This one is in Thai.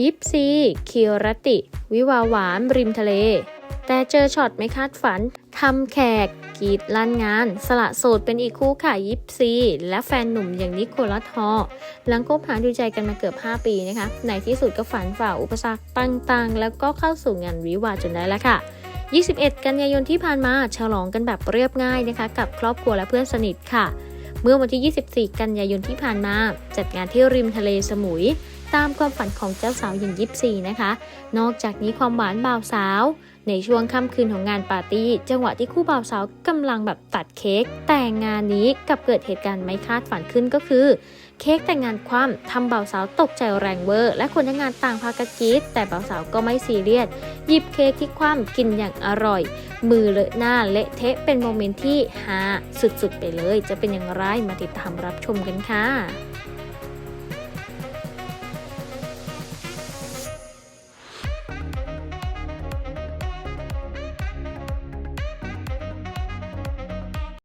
ยิปซีคิรติ วิวาหวานริมทะเล แต่เจอช็อตไม่คาดฝันทำแขกกีดลั่นงาน สละโสดเป็นอีกคู่ค่ะยิปซี และแฟนหนุ่มอย่างนิโคลัสฮอหลังคบหาดูใจกันมาเกือบ 5 ปีนะคะในที่สุดก็ฝันฝ่าอุปสรรคต่างๆ แล้วก็เข้าสู่งานวิวาจนได้แล้วค่ะ 21 กันยายนที่ผ่านมาฉลองกันแบบเรียบง่ายนะคะ กับครอบครัวและเพื่อนสนิทค่ะ เมื่อวันที่ 24 กันยายนที่ผ่านมา จัดงานที่ริมทะเลสมุย ตามความฝันของเจ้าสาวอย่างยิปซีนะคะ นอกจากนี้ความหวานบ่าวสาว ในช่วงค่ำคืนของงานปาร์ตี้ จังหวะที่คู่บ่าวสาวกำลังแบบตัดเค้กแต่งงานนี้กับเกิดเหตุการณ์ไม่คาดฝันขึ้นก็คือ เค้กแต่งงานคว่ำทำบ่าวสาวตกใจแรงเวอร์ และคนทั้งงานต่างพากันกรีดแต่บ่าวสาวก็ไม่ซีเรียสหยิบเค้กที่คว่ำกินอย่างอร่อย มือเลอะหน้าเละเทะเป็นโมเมนต์ที่ฮาสุดๆไปเลย จะเป็นอย่างไรมาติดตามรับชมกันค่ะ